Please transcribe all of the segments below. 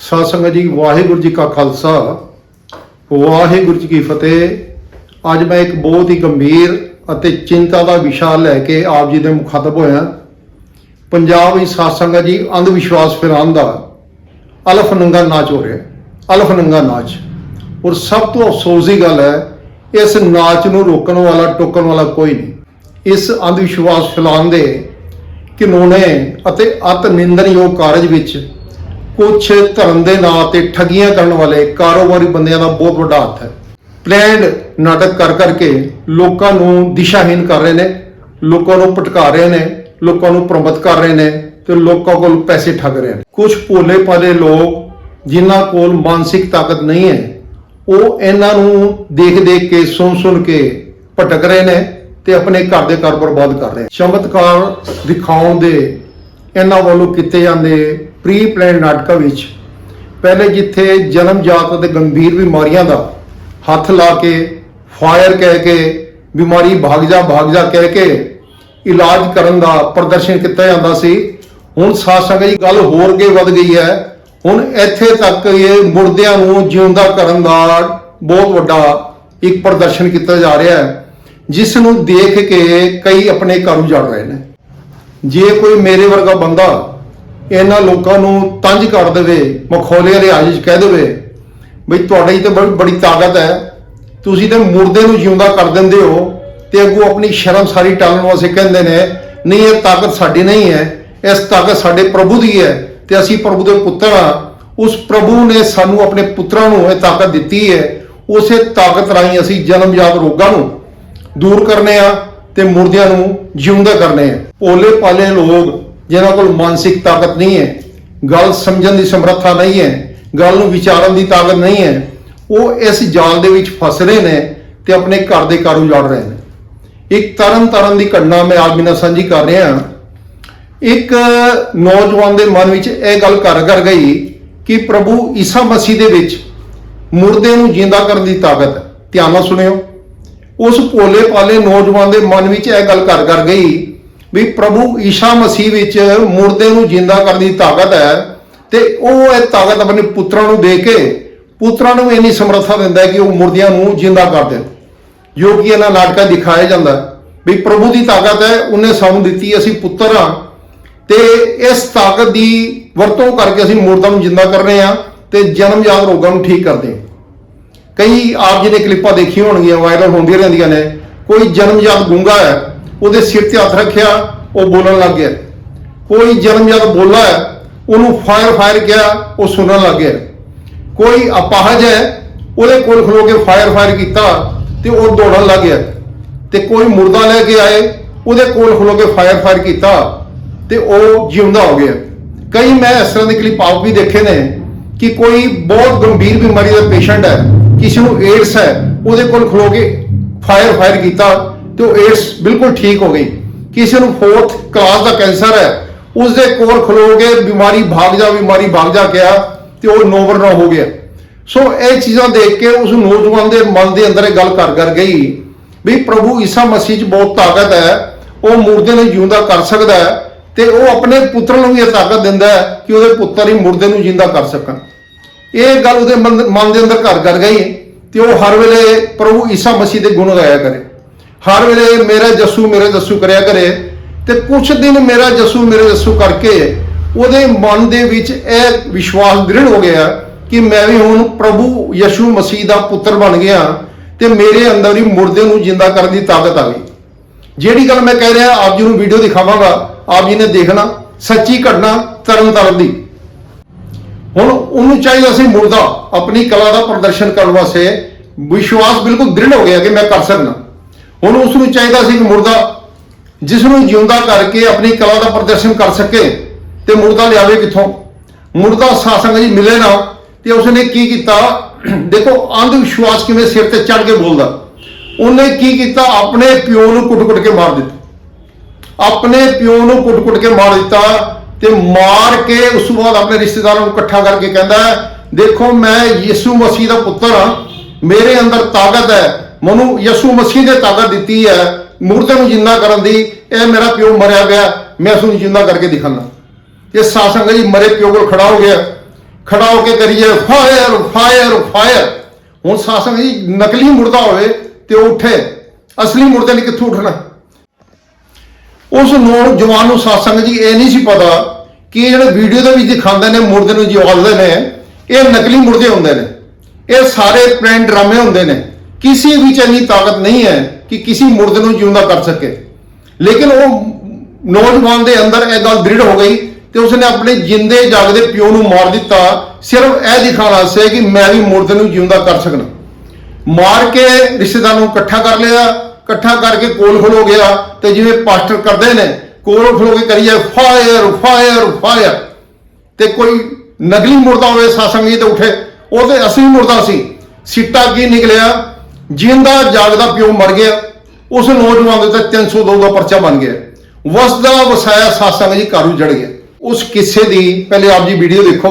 ਸਾਧ ਸੰਗਤ ਜੀ, ਵਾਹਿਗੁਰੂ ਜੀ ਕਾ ਖਾਲਸਾ। ਵਾਹਿਗੁਰੂ ਜੀ ਕੀ ਫਤਿਹ। ਅੱਜ ਮੈਂ ਇੱਕ ਬਹੁਤ ਹੀ ਗੰਭੀਰ ਅਤੇ ਚਿੰਤਾ ਦਾ ਵਿਸ਼ਾ ਲੈ ਕੇ ਆਪ ਜੀ ਦੇ ਮੁਖਾਤਬ ਹੋਇਆ। ਪੰਜਾਬ ਵਿੱਚ ਸਾਧ ਸੰਗਤ ਜੀ ਅੰਧ ਵਿਸ਼ਵਾਸ ਫੈਲਾਉਣ ਦਾ ਅਲਫ ਨੰਗਾ ਨਾਚ ਹੋ ਰਿਹਾ। ਅਲਫ ਨੰਗਾ ਨਾਚ। ਔਰ ਸਭ ਤੋਂ ਅਫਸੋਸ ਦੀ ਗੱਲ ਹੈ, ਇਸ ਨਾਚ ਨੂੰ ਰੋਕਣ ਵਾਲਾ, ਟੋਕਣ ਵਾਲਾ ਕੋਈ ਨਹੀਂ। ਇਸ ਅੰਧ ਵਿਸ਼ਵਾਸ ਫੈਲਾਉਣ ਦੇ ਘਿਨੌਣੇ ਅਤੇ ਅਤ ਨਿੰਦਣਯੋਗ ਕਾਰਜ ਵਿੱਚ ਕੁਝ ਧਰਮ ਦੇ ਨਾਂ ਤੇ ਠੱਗੀਆਂ ਕਰਨ ਵਾਲੇ ਕਾਰੋਬਾਰੀ ਬੰਦਿਆਂ ਦਾ ਬਹੁਤ ਵੱਡਾ ਹੱਥ ਹੈ। ਪਲੈਨਡ ਨਾਟਕ ਕਰ ਕਰਕੇ ਲੋਕਾਂ ਨੂੰ ਦਿਸ਼ਾਹੀਨ ਕਰ ਰਹੇ ਨੇ, ਲੋਕਾਂ ਨੂੰ ਭਟਕਾ ਰਹੇ ਨੇ, ਲੋਕਾਂ ਨੂੰ ਪ੍ਰਮਤ ਕਰ ਰਹੇ ਨੇ ਤੇ ਲੋਕਾਂ ਕੋਲ ਪੈਸੇ ਠੱਗ ਰਹੇ ਨੇ। ਕੁਝ ਭੋਲੇ ਭਾਲੇ ਲੋਕ ਜਿਨ੍ਹਾਂ ਕੋਲ ਮਾਨਸਿਕ ਤਾਕਤ ਨਹੀਂ ਹੈ, ਉਹ ਇਹਨਾਂ ਨੂੰ ਦੇਖ ਦੇਖ ਕੇ, ਸੁਣ ਸੁਣ ਕੇ ਭਟਕ ਰਹੇ ਨੇ ਤੇ ਆਪਣੇ ਘਰ ਦੇ ਘਰ ਬਰਬਾਦ ਕਰ ਰਹੇ ਨੇ। ਚਮਤਕਾਰ ਦਿਖਾਉਣ ਦੇ ਇਹਨਾਂ ਵੱਲੋਂ ਕੀਤੇ ਜਾਂਦੇ ਪ੍ਰੀ ਪਲਾਨ ਨਾਟਕਾਂ ਵਿੱਚ। ਪਹਿਲੇ ਜਿੱਥੇ ਜਨਮ ਜਾਤ ਅਤੇ ਗੰਭੀਰ ਬਿਮਾਰੀਆਂ ਦਾ ਹੱਥ ਲਾ ਕੇ ਫਾਇਰ ਕਹਿ ਕੇ, ਬਿਮਾਰੀ ਭਾਗ ਜਾ ਭਾਗ ਜਾ ਕਹਿ ਕੇ ਇਲਾਜ ਕਰਨ ਦਾ ਪ੍ਰਦਰਸ਼ਨ ਕੀਤਾ ਜਾਂਦਾ ਸੀ। ਹੁਣ ਸਾਧ ਸੰਗਤ ਗੱਲ ਹੋਰ ਅੱਗੇ ਵੱਧ ਗਈ ਹੈ। ਹੁਣ ਇੱਥੇ ਤੱਕ ਇਹ ਮੁਰਦਿਆਂ ਨੂੰ ਜਿਉਂਦਾ ਕਰਨ ਦਾ ਬਹੁਤ ਵੱਡਾ ਇੱਕ ਪ੍ਰਦਰਸ਼ਨ ਕੀਤਾ ਜਾ ਰਿਹਾ ਹੈ, ਜਿਸ ਨੂੰ ਦੇਖ ਕੇ ਕਈ ਆਪਣੇ ਘਰ ਉਜਾੜ ਰਹੇ ਨੇ। ਜੇ ਕੋਈ ਮੇਰੇ ਵਰਗਾ ਬੰਦਾ ਇਹਨਾਂ ਲੋਕਾਂ ਨੂੰ ਤੰਜ ਕਰ ਦੇਵੇ, ਮਖੌਲੇ ਵਾਲੇ ਆਜ ਕਹਿ ਦੇਵੇ, ਬਈ ਤੁਹਾਡੇ 'ਚ ਤੇ ਬੜੀ ਬੜੀ ਤਾਕਤ ਹੈ। ਤੁਸੀਂ ਤੇ ਮੁਰਦੇ ਨੂੰ ਜਿਉਂਦਾ ਕਰ ਦਿੰਦੇ ਹੋ ਤੇ ਅੱਗੋਂ ਆਪਣੀ ਸ਼ਰਮ ਸਾਰੀ ਟਾਲਣ ਵਾਸਤੇ ਕਹਿੰਦੇ ਨੇ, ਨਹੀਂ, ਇਹ ਤਾਕਤ ਸਾਡੀ ਨਹੀਂ ਹੈ, ਇਸ ਤਾਕਤ ਸਾਡੇ ਪ੍ਰਭੂ ਦੀ ਹੈ ਤੇ ਅਸੀਂ ਪ੍ਰਭੂ ਦੇ ਪੁੱਤਰ ਆ ਉਸ ਪ੍ਰਭੂ ਨੇ ਸਾਨੂੰ ਆਪਣੇ ਪੁੱਤਰਾਂ ਨੂੰ ਇਹ ਤਾਕਤ ਦਿੱਤੀ ਹੈ। ਉਸੇ ਤਾਕਤ ਰਾਹੀਂ ਅਸੀਂ ਜਨਮਜਾਤ ਰੋਗਾਂ ਨੂੰ ਦੂਰ ਕਰਨੇ ਆ ਤੇ ਮੁਰਦਿਆਂ ਨੂੰ ਜਿਉਂਦਾ ਕਰਨੇ ਆ। ਭੋਲੇ ਪਾਲੇ ਲੋਕ ਜਿਨ੍ਹਾਂ ਕੋਲ ਮਾਨਸਿਕ ਤਾਕਤ ਨਹੀਂ ਹੈ, ਗੱਲ ਸਮਝਣ ਦੀ ਸਮਰੱਥਾ ਨਹੀਂ ਹੈ, ਗੱਲ ਨੂੰ ਵਿਚਾਰਨ ਦੀ ਤਾਕਤ ਨਹੀਂ ਹੈ, ਉਹ ਇਸ ਜਾਲ ਦੇ ਵਿੱਚ ਫਸ ਰਹੇ ਨੇ ਤੇ ਆਪਣੇ ਘਰ ਦੇ ਘਰ ਉਜਾੜ ਰਹੇ ਨੇ। ਇੱਕ ਤਰਨ ਤਰਨ ਦੀ ਘਟਨਾ ਮੈਂ ਆਦਮੀ ਨਾਲ ਸਾਂਝੀ ਕਰ ਰਿਹਾ ਇੱਕ ਨੌਜਵਾਨ ਦੇ ਮਨ ਵਿੱਚ ਇਹ ਗੱਲ ਘਰ ਕਰ ਗਈ ਕਿ ਪ੍ਰਭੂ ਈਸਾ ਮਸੀਹ ਦੇ ਵਿੱਚ ਮੁਰਦੇ ਨੂੰ ਜਿੰਦਾ ਕਰਨ ਦੀ ਤਾਕਤ ਧਿਆਨ ਨਾਲ ਸੁਣਿਓ। ਉਸ ਭੋਲੇ ਪਾਲੇ ਨੌਜਵਾਨ ਦੇ ਮਨ ਵਿੱਚ ਇਹ ਗੱਲ ਘਰ ਕਰ ਗਈ ਵੀ ਪ੍ਰਭੂ ਈਸ਼ਾ ਮਸੀਹ ਵਿੱਚ ਮੁਰਦੇ ਨੂੰ ਜਿੰਦਾ ਕਰਨ ਦੀ ਤਾਕਤ ਹੈ ਤੇ ਉਹ ਇਹ ਤਾਕਤ ਆਪਣੇ ਪੁੱਤਰਾਂ ਨੂੰ ਦੇ ਕੇ ਪੁੱਤਰਾਂ ਨੂੰ ਇੰਨੀ ਸਮਰੱਥਾ ਦਿੰਦਾ ਕਿ ਉਹ ਮੁਰਦਿਆਂ ਨੂੰ ਜਿੰਦਾ ਕਰ ਦੇਣ। ਜੋ ਕਿ ਇਹਨਾਂ ਨਾਟਕਾਂ ਦਿਖਾਇਆ ਜਾਂਦਾ ਵੀ ਪ੍ਰਭੂ ਦੀ ਤਾਕਤ ਹੈ, ਉਹਨੇ ਸਾਨੂੰ ਦਿੱਤੀ, ਅਸੀਂ ਪੁੱਤਰ ਆ ਤੇ ਇਸ ਤਾਕਤ ਦੀ ਵਰਤੋਂ ਕਰਕੇ ਅਸੀਂ ਮੁਰਦਾਂ ਨੂੰ ਜਿੰਦਾ ਕਰ ਰਹੇ ਆ ਤੇ ਜਨਮਜਾਤ ਰੋਗਾਂ ਨੂੰ ਠੀਕ ਕਰਦੇ ਕਈ ਆਪ ਜੀ ਨੇ ਕਲਿੱਪਾਂ ਦੇਖੀਆਂ ਹੋਣਗੀਆਂ, ਵਾਇਰਲ ਹੁੰਦੀਆਂ ਰਹਿੰਦੀਆਂ ਨੇ। ਕੋਈ ਜਨਮਜਾਤ ਗੁੰਗਾ ਹੈ ਉਹਦੇ ਸਿਰ ਤੇ ਹੱਥ ਰੱਖਿਆ, ਉਹ ਬੋਲਣ ਲੱਗ ਗਿਆ। ਕੋਈ ਜਨਮ ਜਨਮਜਾਤ ਬੋਲਾ ਹੈ, ਉਹਨੂੰ ਫਾਇਰ ਫਾਇਰ ਕਿਹਾ, ਉਹ ਸੁਣਨ ਲੱਗ ਗਿਆ। ਕੋਈ ਅਪਾਹਜ ਹੈ, ਉਹਦੇ ਕੋਲ ਖਲੋ ਕੇ ਫਾਇਰ ਫਾਇਰ ਕੀਤਾ ਤੇ ਉਹ ਦੌੜਨ ਲੱਗ ਗਿਆ। ਤੇ ਕੋਈ ਮੁਰਦਾ ਲੈ ਕੇ ਆਏ, ਉਹਦੇ ਕੋਲ ਖਲੋ ਕੇ ਫਾਇਰ ਫਾਇਰ ਕੀਤਾ ਤੇ ਉਹ ਜਿਉਂਦਾ ਹੋ ਗਿਆ। ਕਈ ਮੈਂ ਇਸ ਤਰ੍ਹਾਂ ਦੇ ਕਲਿੱਪ ਆਪ ਵੀ ਦੇਖੇ ਨੇ ਕਿ ਕੋਈ ਬਹੁਤ ਗੰਭੀਰ ਬਿਮਾਰੀ ਦਾ ਪੇਸ਼ੈਂਟ ਹੈ, ਕਿਸੇ ਨੂੰ ਏਡਸ ਹੈ, ਉਹਦੇ ਕੋਲ ਖਲੋ ਕੇ ਫਾਇਰ ਫਾਇਰ ਕੀਤਾ ਤੇ ਉਹ ਏਡਸ ਬਿਲਕੁਲ ਠੀਕ ਹੋ ਗਈ। ਕਿਸੇ ਨੂੰ ਫੋਰਥ ਕਲਾਸ ਦਾ ਕੈਂਸਰ ਹੈ ਉਸ ਦੇ ਕੋਲ ਖਲੋ ਕੇ ਬਿਮਾਰੀ ਭਾਗ ਜਾ, ਬਿਮਾਰੀ ਭਾਗ ਜਾ ਗਿਆ ਤੇ ਉਹ ਨੋਵਰ ਨਾ ਹੋ ਗਿਆ। ਸੋ ਇਹ ਚੀਜ਼ਾਂ ਦੇਖ ਕੇ ਉਸ ਨੌਜਵਾਨ ਦੇ ਮਨ ਦੇ ਅੰਦਰ ਇਹ ਗੱਲ ਕਰ ਕਰ ਗਈ ਵੀ ਪ੍ਰਭੂ ਈਸਾ ਮਸੀਹ 'ਚ ਬਹੁਤ ਤਾਕਤ ਹੈ, ਉਹ ਮੁਰਦੇ ਨੂੰ ਜਿਉਂਦਾ ਕਰ ਸਕਦਾ ਹੈ ਤੇ ਉਹ ਆਪਣੇ ਪੁੱਤਰ ਨੂੰ ਵੀ ਇਹ ਤਾਕਤ ਦਿੰਦਾ ਹੈ ਕਿ ਉਹਦੇ ਪੁੱਤਰ ਹੀ ਮੁਰਦੇ ਨੂੰ ਜਿੰਦਾ ਕਰ ਸਕਣ। ਇਹ ਗੱਲ ਉਹਦੇ ਮਨ ਮਨ ਦੇ ਅੰਦਰ ਘਰ ਕਰ ਗਈ ਤੇ ਉਹ ਹਰ ਵੇਲੇ ਪ੍ਰਭੂ ਈਸਾ ਮਸੀਹ ਦੇ ਗੁਣ ਗਾਇਆ ਕਰੇ। ਹਰ ਵੇਲੇ ਮੇਰਾ ਜੱਸੂ ਮੇਰੇ ਜੱਸੂ ਕਰਿਆ ਕਰੇ ਤੇ ਕੁਛ ਦਿਨ ਮੇਰਾ ਜੱਸੂ ਮੇਰੇ ਜੱਸੂ ਕਰਕੇ ਉਹਦੇ ਮਨ ਦੇ ਵਿੱਚ ਇਹ ਵਿਸ਼ਵਾਸ ਦ੍ਰਿੜ ਹੋ ਗਿਆ ਕਿ ਮੈਂ ਵੀ ਹੁਣ ਪ੍ਰਭੂ ਯਸ਼ੂ ਮਸੀਹ ਦਾ ਪੁੱਤਰ ਬਣ ਗਿਆ ਤੇ ਮੇਰੇ ਅੰਦਰ ਹੀ ਮੁਰਦੇ ਨੂੰ ਜਿੰਦਾ ਕਰਨ ਦੀ ਤਾਕਤ ਆ ਗਈ। ਜਿਹੜੀ ਗੱਲ ਮੈਂ ਕਹਿ ਰਿਹਾ, ਆਪ ਜੀ ਨੂੰ ਵੀਡੀਓ ਦਿਖਾਵਾਂਗਾ, ਆਪ ਜੀ ਨੇ ਦੇਖਣਾ, ਸੱਚੀ ਘਟਨਾ ਤਰਨ ਤਾਰਨ ਦੀ। ਹੁਣ ਉਹਨੂੰ ਚਾਹੀਦਾ ਸੀ ਮੁਰਦਾ, ਆਪਣੀ ਕਲਾ ਦਾ ਪ੍ਰਦਰਸ਼ਨ ਕਰਨ ਵਾਸਤੇ। ਵਿਸ਼ਵਾਸ ਬਿਲਕੁਲ ਦ੍ਰਿੜ ਹੋ ਗਿਆ ਕਿ ਮੈਂ ਕਰ ਸਕਦਾ। ਹੁਣ ਉਸ ਨੂੰ ਚਾਹੀਦਾ ਸੀ ਕਿ ਮੁਰਦਾ ਜਿਸ ਨੂੰ ਜਿਉਂਦਾ ਕਰਕੇ ਆਪਣੀ ਕਲਾ ਦਾ ਪ੍ਰਦਰਸ਼ਨ ਕਰ ਸਕੇ ਤੇ ਮੁਰਦਾ ਲਿਆਵੇ ਕਿੱਥੋਂ? ਮੁਰਦਾ ਸਾਸੰਗ ਜੀ ਮਿਲੇ ਨਾ ਤੇ ਉਸਨੇ ਕੀ ਕੀਤਾ? ਦੇਖੋ ਅੰਧ ਵਿਸ਼ਵਾਸ ਕਿਵੇਂ ਸਿਰ ਤੇ ਚੜ ਕੇ ਬੋਲਦਾ। ਉਹਨੇ ਕੀ ਕੀਤਾ? ਆਪਣੇ ਪਿਓ ਨੂੰ ਕੁੱਟ-ਕੁੱਟ ਕੇ ਮਾਰ ਦਿੱਤਾ। ਆਪਣੇ ਪਿਓ ਨੂੰ ਕੁੱਟ-ਕੁੱਟ ਕੇ ਮਾਰ ਦਿੱਤਾ ਤੇ ਮਾਰ ਕੇ ਉਸ ਤੋਂ ਬਾਅਦ ਆਪਣੇ ਰਿਸ਼ਤੇਦਾਰਾਂ ਨੂੰ ਇਕੱਠਾ ਕਰਕੇ ਕਹਿੰਦਾ, ਦੇਖੋ, ਮੈਂ ਯਿਸੂ ਮਸੀਹ ਦਾ ਪੁੱਤਰ ਹਾਂ। ਮੇਰੇ ਅੰਦਰ ਤਾਕਤ ਹੈ। ਮੈਨੂੰ ਯਿਸੂ ਮਸੀਹ ਨੇ ਤਾਕਤ ਦਿੱਤੀ ਹੈ। ਮੁਰਦੇ ਨੂੰ ਜਿੰਦਾ ਕਰਨ ਦੀ, ਇਹ ਮੇਰਾ ਪਿਓ ਮਰਿਆ ਗਿਆ। ਮੈਂ ਉਸ ਨੂੰ ਜਿੰਦਾ ਕਰਕੇ ਦਿਖਾਣਾ ਇਹ ਸਾਸੰਗ ਜੀ ਮਰੇ ਪਿਓ ਕੋਲ ਖੜਾ ਹੋ ਗਿਆ। ਖੜਾ ਹੋ ਕੇ ਕਰੀਏ ਫਾਇਰ ਫਾਇਰ ਫਾਇਰ ਹੁਣ ਸਾਸੰਗ ਜੀ ਨਕਲੀ ਮੁਰਦਾ ਹੋਵੇ ਤੇ ਉਹ ਉੱਠੇ। ਅਸਲੀ ਮੁਰਦੇ ਨੇ ਕਿੱਥੋਂ ਉੱਠਣਾ? ਉਸ ਨੌਜਵਾਨ ਨੂੰ ਸਾਸੰਗ ਜੀ ਇਹ ਨਹੀਂ ਸੀ ਪਤਾ ਕਿ ਜਿਹੜੇ ਵੀਡੀਓ ਦੇ ਵਿੱਚ ਦਿਖਾਉਂਦੇ ਨੇ ਮੁਰਦੇ ਨੂੰ ਜਿਵਾਲਦੇ ਨੇ, ਇਹ ਨਕਲੀ ਮੁਰਦੇ ਹੁੰਦੇ ਨੇ। ਇਹ ਸਾਰੇ ਪ੍ਰੈਂਕ ਡਰਾਮੇ ਹੁੰਦੇ ਨੇ। ਕਿਸੇ ਵਿੱਚ ਇੰਨੀ ਤਾਕਤ ਨਹੀਂ ਹੈ ਕਿ ਕਿਸੇ ਮੁਰਦ ਨੂੰ ਜਿਉਂਦਾ ਕਰ ਸਕੇ। ਲੇਕਿਨ ਉਹ ਨੌਜਵਾਨ ਦੇ ਅੰਦਰ ਇਹ ਗੱਲ ਦ੍ਰਿੜ ਹੋ ਗਈ ਤੇ ਉਸਨੇ ਆਪਣੇ ਜਿੰਦੇ ਜਾਗਦੇ ਪਿਓ ਨੂੰ ਮਾਰ ਦਿੱਤਾ। ਸਿਰਫ ਇਹ ਦਿਖਾਉਣ ਵਾਸਤੇ ਕਿ ਮੈਂ ਵੀ ਮੁਰਦ ਨੂੰ ਜਿਉਂਦਾ ਕਰ ਸਕਣਾ ਮਾਰ ਕੇ ਰਿਸ਼ਤੇਦਾਰ ਨੂੰ ਇਕੱਠਾ ਕਰ ਲਿਆ, ਇਕੱਠਾ ਕਰਕੇ ਕੋਲ ਖਲੋ ਗਿਆ ਤੇ ਜਿਵੇਂ ਪਾਸਟਰ ਕਰਦੇ ਨੇ, ਕੋਲ ਖਲੋ ਕੇ ਕਰੀਏ ਫਾਇਰ ਫਾਇਰ ਫਾਇਰ ਤੇ ਕੋਈ ਨਕਲੀ ਮੁਰਦਾ ਹੋਵੇ, ਸਾਸੰਗੀ ਤੇ ਉਠੇ ਉਹ ਤੇ ਅਸਲੀ ਮੁਰਦਾ ਸੀ। ਸਿੱਟਾ ਕੀ ਨਿਕਲਿਆ? ਜਿੰਦਾ ਜਾਗਦਾ ਪਿਓ ਮਰ ਗਿਆ, ਉਸ ਨੌਜਵਾਨ ਦੇ ਉੱਤੇ 302 ਦਾ ਪਰਚਾ ਬਣ ਗਿਆ। ਵਸਦਾ ਵਸਾਇਆ ਸਾਸੰਗ ਜੀ ਘਰ ਉਜੜ ਗਿਆ। ਉਸ ਕਿੱਸੇ ਦੀ ਪਹਿਲੇ ਆਪ ਜੀ ਵੀਡੀਓ ਦੇਖੋ,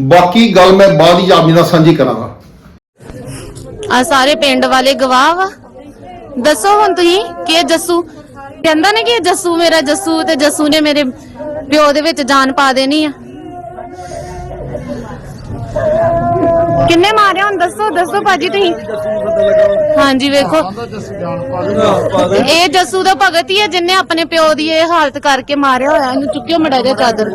ਬਾਕੀ ਗੱਲ ਮੈਂ ਬਾਅਦ ਹੀ ਆਪ ਜੀ ਨਾਲ ਸਾਂਝੀ ਕਰਾਂਗਾ। ਆ ਸਾਰੇ ਪਿੰਡ ਵਾਲੇ ਗਵਾਹ ਵਾ। ਦੱਸੋ ਹੁਣ ਤੁਸੀਂ, ਕਿ ਜੱਸੂ, ਕਹਿੰਦਾ ਨੇ ਕਿ ਜੱਸੂ ਮੇਰਾ ਜੱਸੂ ਤੇ ਜੱਸੂ ਨੇ ਮੇਰੇ ਪਿਓ ਦੇ ਵਿੱਚ ਜਾਨ ਪਾ ਦੇਣੀ ਆ। ਕਿੰਨੇ ਮਾਰਿਆ ਹੁਣ ਦੱਸੋ ਦੱਸੋ ਭਾਜੀ ਤੁਸੀਂ। ਹਾਂਜੀ, ਵੇਖੋ। ਇਹ ਜੱਸੂ ਦਾ ਭਗਤ ਹੀ ਹੈ, ਜਿਨੇ ਆਪਣੇ ਪਿਓ ਦੀ ਇਹ ਹਾਲਤ ਕਰਕੇ ਮਾਰਿਆ ਹੋਇਆ, ਇਹਨੂੰ ਚੁੱਕਿਓ ਮੜਾ ਦੇ ਚਾਦਰ।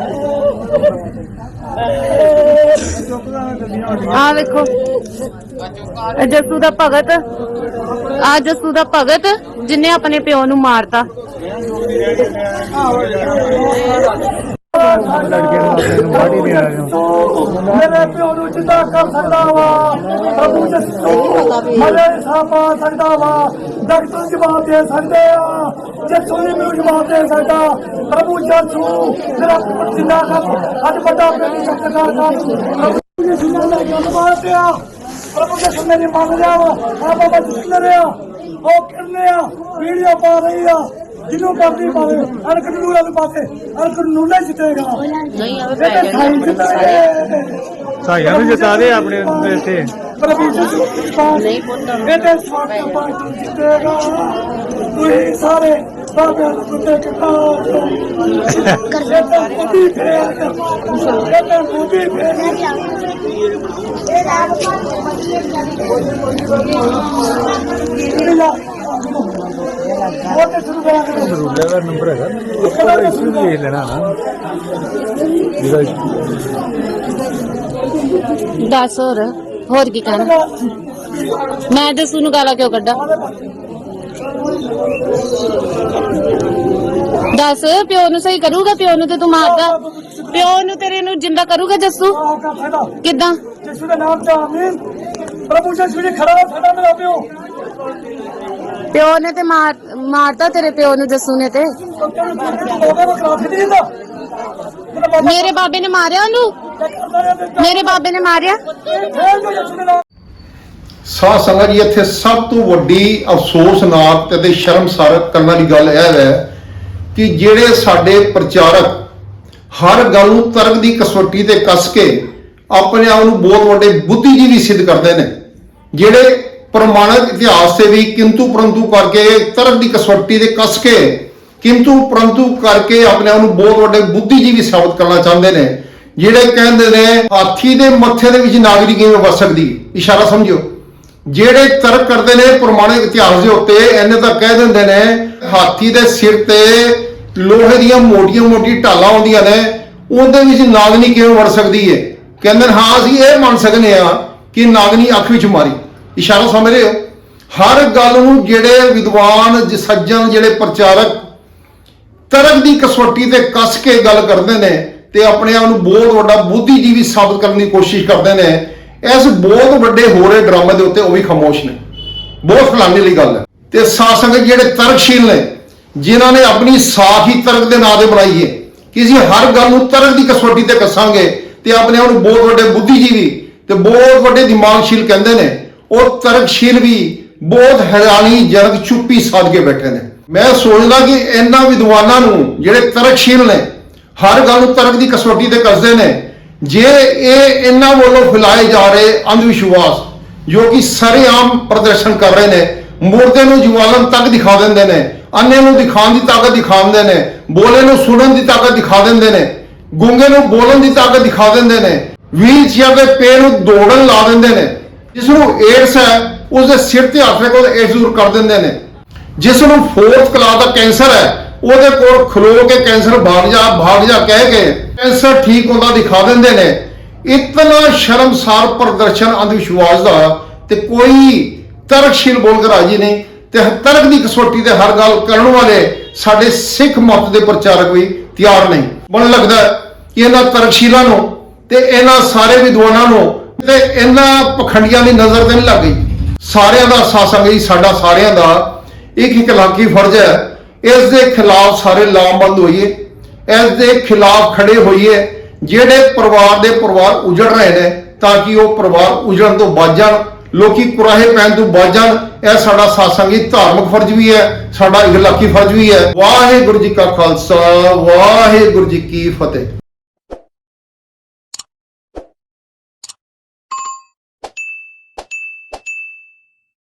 ਆ ਵੇਖੋ। ਜੱਸੂ ਦਾ ਭਗਤ। ਆ ਜੱਸੂ ਦਾ ਭਗਤ, ਜਿਨੇ ਆਪਣੇ ਪਿਓ ਨੂੰ ਮਾਰਤਾ। ਮੇਰੇ ਪਿਓ ਨੂੰ ਜਿੰਦਾ ਕਰ ਸਕਦਾ ਵਾ ਪ੍ਰਭੂ ਜਸੂ ਮਲੇ ਸਾਪਾ ਸਕਦਾ ਵਾ ਡਾਕਟਰ ਜਵਾਬ ਦੇ ਸਕਦੇ ਆ ਜਸੂ ਨੇ ਮੈਨੂੰ ਜਵਾਬ ਦੇ ਸਕਦਾ ਪ੍ਰਭੂ ਜਸੂ ਮੇਰਾ ਪੁੱਤ ਜਿੰਦਾ ਕਰ ਅੱਜ ਵੱਡਾ ਬੇਟੀ ਸ਼ਕਤੀਕਾਰ ਕਰ ਪ੍ਰਭੂ ਜਸੂ ਨੇ ਲੈ ਕੇ ਮਾਰ ਪਿਆ ਪ੍ਰਭੂ ਜਸੂ ਨੇ ਮੰਨ ਲਿਆ ਵਾ ਆ ਬਾਬਾ ਜਸੂ ਨੇ ਉਹ ਕਿੰਨੇ ਆ ਵੀਡੀਓ ਪਾ ਰਹੀ ਆ ਜਿਹਨੂੰ ਕਰਦੀ ਪਾਵੇ ਅਰਕ ਨੂੰ ਵਾਲੇ ਪਾਸੇ ਅਰਕ ਨੂੰ ਲੈ ਜਿੱਤੇਗਾ। ਨਹੀਂ ਆਵੇ ਇਹ ਸਾਈਆਂ ਨੂੰ ਜਿਤਾ ਦੇ ਆਪਣੇ ਇੱਥੇ। ਜੀ ਨਹੀਂ ਪੁੱਤਰ ਇਹ ਤੇ ਸਵਾਗਤ ਪਾਰਟੀ ਜਿੱਤੇਗਾ। ਤੁਸੀਂ ਸਾਰੇ ਬਾਬਿਆਂ ਨੂੰ ਕੁੱਤੇ ਕਿਤਾਬ ਕਰਦੇ ਤਾਂ। ਬੁੱਧੀ ਫੇਰ ਇਹ ਤਾਂ ਬੁੱਧੀ ਫੇਰ ਉਹ ਤੇ ਸ਼ੁਰੂ ਕਰਾਂਗੇ ਰੂਲੇ ਦਾ ਨੰਬਰ ਹੈਗਾ। ਉਹਦਾ ਇਸ਼ੂ ਦੇਖ ਲੈਣਾ ਨਾ। ਜਿਹਦਾ ਦੱਸ ਹੋਰ। ਹੋਰ ਕੀ ਕਹਿਣਾ? ਮੈਂ ਜੱਸੂ ਨੂੰ ਗਾਲਾਂ ਕਿਉਂ ਕੱਢਾਂ? ਦੱਸ ਪਿਓ ਨੂੰ ਸਹੀ ਕਰੂਗਾ? ਪਿਓ ਨੂੰ ਤੇ ਤੂੰ ਮਾਰਦਾ। ਪਿਓ ਨੂੰ ਤੇਰੇ ਨੂੰ ਜਿੰਦਾ ਕਰੂਗਾ ਜੱਸੂ? ਕਾ ਫਾਇਦਾ। ਕਿੱਦਾਂ? ਜਿਸੂ ਦਾ ਨਾਮ ਤਾਂ ਆਮੀਨ। ਪ੍ਰਭੂ ਜੀ ਜੀ ਖੜਾ ਸਾਡਾ ਮੇਰਾ ਪਿਓ। ਪਿਓ ਨੇ ਤੇ ਮਾਰ ਮਾਰਤਾ ਤੇਰੇ ਪਿਓ ਨੂੰ ਜੱਸੂ ਨੇ ਤੇ। ਮੇਰੇ ਬਾਬੇ ਨੇ ਮਾਰਿਆ ਉਹਨੂੰ? ਮੇਰੇ ਬਾਬੇ ਨੇ ਮਾਰਿਆ? ਫੇਰ ਸੰਗਤ ਜੀ, ਇੱਥੇ ਸਭ ਤੋਂ ਵੱਡੀ ਅਫਸੋਸਨਾਕ ਤੇ ਸ਼ਰਮਸਾਰ ਕਰਨ ਵਾਲੀ ਗੱਲ ਇਹ ਹੈ ਕਿ ਜਿਹੜੇ ਸਾਡੇ ਪ੍ਰਚਾਰਕ ਹਰ ਗੱਲ ਨੂੰ ਤਰਕ ਦੀ ਕਸਵੱਟੀ ਤੇ ਕੱਸ ਕੇ ਆਪਣੇ ਆਪ ਨੂੰ ਬਹੁਤ ਵੱਡੇ ਬੁੱਧੀਜੀਵੀ ਸਿੱਧ ਕਰਦੇ ਨੇ। ਜਿਹੜੇ ਪ੍ਰਮਾਣਿਕ ਇਤਿਹਾਸ ਤੇ ਵੀ ਕਿੰਤੂ ਪਰੰਤੂ ਕਰਕੇ ਤਰਕ ਦੀ ਕਸਵੱਟੀ ਦੇ ਕੱਸ ਕੇ, ਕਿੰਤੂ ਪਰੰਤੂ ਕਰਕੇ ਆਪਣੇ ਆਪ ਨੂੰ ਬਹੁਤ ਵੱਡੇ ਬੁੱਧੀਜੀਵੀ ਸਾਬਤ ਕਰਨਾ ਚਾਹੁੰਦੇ ਨੇ, ਜਿਹੜੇ ਕਹਿੰਦੇ ਨੇ ਹਾਥੀ ਦੇ ਮੱਥੇ ਦੇ ਵਿੱਚ ਨਾਗਰਿਕ ਕਿਵੇਂ ਵਸ ਸਕਦੀ? ਇਸ਼ਾਰਾ ਸਮਝਿਓ। ਜਿਹੜੇ ਤਰਕ ਕਰਦੇ ਨੇ ਪ੍ਰਮਾਣਿਕ ਇਤਿਹਾਸ ਦੇ ਉੱਤੇ ਇਹਨੇ ਤਾਂ ਕਹਿ ਦਿੰਦੇ ਨੇ, ਹਾਥੀ ਦੇ ਸਿਰ ਤੇ ਲੋਹੇ ਦੀਆਂ ਮੋਟੀਆਂ-ਮੋਟੀ ਢਾਲਾਂ ਆਉਂਦੀਆਂ ਨੇ, ਉਹਦੇ ਵਿੱਚ ਨਾਗਨੀ ਕਿਵੇਂ ਵੜ ਸਕਦੀ ਹੈ ਕਹਿੰਦੇ ਨੇ, ਹਾਂ, ਅਸੀਂ ਇਹ ਮੰਨ ਸਕਦੇ ਆ ਕਿ ਨਾਗਨੀ ਅੱਖ ਵਿੱਚ ਮਾਰੀ। ਇਸ਼ਾਰਾ ਸਮਝ ਰਹੇ ਹੋ ਹਰ ਗੱਲ ਨੂੰ ਜਿਹੜੇ ਵਿਦਵਾਨ, ਜ- ਸੱਜਣ, ਜਿਹੜੇ ਪ੍ਰਚਾਰਕ ਤਰਕ ਦੀ ਕਸਵੱਟੀ ਤੇ ਕੱਸ ਕੇ ਗੱਲ ਕਰਦੇ ਨੇ ਤੇ ਆਪਣੇ ਆਪ ਨੂੰ ਬਹੁਤ ਵੱਡਾ ਬੁੱਧੀਜੀਵੀ ਸਾਬਤ ਕਰਨ ਦੀ ਕੋਸ਼ਿਸ਼ ਕਰਦੇ ਨੇ, ਇਸ ਬਹੁਤ ਵੱਡੇ ਹੋ ਰਹੇ ਡਰਾਮੇ ਦੇ ਉੱਤੇ ਉਹ ਵੀ ਖਾਮੋਸ਼ ਨੇ। ਬਹੁਤ ਫਲਾਣੇ ਲਈ ਗੱਲ ਹੈ। ਤੇ ਸਾਧ ਜਿਹੜੇ ਤਰਕਸ਼ੀਲ ਨੇ, ਜਿਨ੍ਹਾਂ ਨੇ ਆਪਣੀ ਸਾਖ ਹੀ ਤਰਕ ਦੇ ਨਾਂ ਤੇ ਬਣਾਈ ਹੈ, ਕਿ ਅਸੀਂ ਹਰ ਗੱਲ ਨੂੰ ਤਰਕ ਦੀ ਕਸਵੱਟੀ ਤੇ ਕੱਸਾਂਗੇ ਤੇ ਆਪਣੇ ਆਪ ਨੂੰ ਬਹੁਤ ਵੱਡੇ ਬੁੱਧੀਜੀਵੀ ਤੇ ਬਹੁਤ ਵੱਡੇ ਦਿਮਾਗਸ਼ੀਲ ਕਹਿੰਦੇ ਨੇ ਉਹ ਤਰਕਸ਼ੀਲ ਵੀ ਬਹੁਤ ਹੈਰਾਨੀਜਨਕ ਚੁੱਪੀ ਸਾਧ ਕੇ ਬੈਠੇ ਨੇ। ਮੈਂ ਸੋਚਦਾ ਕਿ ਇਹਨਾਂ ਵਿਦਵਾਨਾਂ ਨੂੰ ਜਿਹੜੇ ਤਰਕਸ਼ੀਲ ਨੇ, ਹਰ ਗੱਲ ਨੂੰ ਤਰਕ ਦੀ ਕਸਵੱਟੀ ਤੇ ਕਰਦੇ ਨੇ, ਜੇ ਇਹ ਇਹਨਾਂ ਵੱਲੋਂ ਫੈਲਾਏ ਜਾ ਰਹੇ ਅੰਧ ਵਿਸ਼ਵਾਸ ਜੋ ਕਿ ਸਰੇਆਮ ਪ੍ਰਦਰਸ਼ਨ ਕਰ ਰਹੇ ਨੇ ਮੁਰਦੇ ਨੂੰ ਜਵਾਲਨ ਤੱਕ ਦਿਖਾ ਦਿੰਦੇ ਨੇ ਅੰਨੇ ਨੂੰ ਦਿਖਾਉਣ ਦੀ ਤਾਕਤ ਦਿਖਾਉਂਦੇ ਨੇ, ਬੋਲੇ ਨੂੰ ਸੁਣਨ ਦੀ ਤਾਕਤ ਦਿਖਾ ਦਿੰਦੇ ਨੇ, ਗੁੰਗੇ ਨੂੰ ਬੋਲਣ ਦੀ ਤਾਕਤ ਦਿਖਾ ਦਿੰਦੇ ਨੇ ਵੀਲ ਚੇਅਰ ਦੇ ਪੇ ਨੂੰ ਦੌੜਨ ਲਾ ਦਿੰਦੇ ਨੇ ਜਿਸ ਨੂੰ ਏਡਸ ਹੈ ਉਸ ਦੇ ਸਿਰ ਤੇ ਹੱਥ ਰੱਖੋ ਤੇ ਏਡਸ ਦੂਰ ਕਰ ਦਿੰਦੇ ਨੇ। ਜਿਸ ਨੂੰ ਫੋਰਥ ਕਲਾਸ ਦਾ ਕੈਂਸਰ ਹੈ, ਉਹਦੇ ਕੋਲ ਖਲੋ ਕੇ ਕੈਂਸਰ ਭਾਗ ਜਾ ਭਾਗ ਜਾ ਕਹਿ ਕੇ ਕੈਂਸਰ ਠੀਕ ਹੁੰਦਾ ਦਿਖਾ ਦਿੰਦੇ ਨੇ। ਇਤਨਾ ਸ਼ਰਮਸਾਰ ਪ੍ਰਦਰਸ਼ਨ ਅੰਧ ਵਿਸ਼ਵਾਸ ਦਾ ਤੇ ਕੋਈ ਤਰਕਸ਼ੀਲ ਬੋਲ ਕੇ ਰਾਜੀ ਨਹੀਂ। ਤੇ ਤਰਕ ਦੀ ਕਸੋਟੀ ਤੇ ਹਰ ਗੱਲ ਕਰਨ ਵਾਲੇ ਸਾਡੇ ਸਿੱਖ ਮਤ ਦੇ ਪ੍ਰਚਾਰਕ ਵੀ ਤਿਆਰ ਨਹੀਂ। ਮਨ ਲੱਗਦਾ ਕਿ ਇਹਨਾਂ ਤਰਕਸ਼ੀਲਾਂ ਨੂੰ ਤੇ ਇਹਨਾਂ ਸਾਰੇ ਵਿਦਵਾਨਾਂ ਨੂੰ ਤੇ ਇਹਨਾਂ ਪਖੰਡੀਆਂ ਦੀ ਨਜ਼ਰ ਤੇ ਨਹੀਂ ਲੱਗ ਗਈ। ਸਾਰਿਆਂ ਦਾ ਸਾਸਾਂ ਗਈ ਸਾਡਾ ਸਾਰਿਆਂ ਦਾ। ਇੱਕ ਇਕਲਾਕੀ ਫਰਜ਼ ਹੈ? ਇਸ ਦੇ ਖਿਲਾਫ ਸਾਰੇ ਲਾਮਬੰਦ ਹੋਈਏ। ਇਸ ਦੇ ਖਿਲਾਫ ਖੜੇ ਹੋਈਏ। ਜਿਹੜੇ ਪਰਿਵਾਰ ਦੇ ਪਰਿਵਾਰ ਉਜੜ ਰਹੇ ਨੇ, ਤਾਂ ਕਿ ਉਹ ਪਰਿਵਾਰ ਉਜੜਨ ਤੋਂ ਬਚ ਜਾਣ। ਲੋਕੀ ਕੁਰਾਹੇ ਪੈਣ ਤੋਂ ਬਚ ਜਾਣ। ਇਹ ਸਾਡਾ ਸਾਸੰਗੀ ਧਾਰਮਿਕ ਫਰਜ਼ ਵੀ ਹੈ। ਸਾਡਾ ਇਖਲਾਕੀ ਫਰਜ਼ ਵੀ ਹੈ। ਵਾਹਿਗੁਰੂ ਜੀ ਕਾ ਖਾਲਸਾ, ਵਾਹਿਗੁਰੂ ਜੀ ਕੀ ਫਤਿਹ।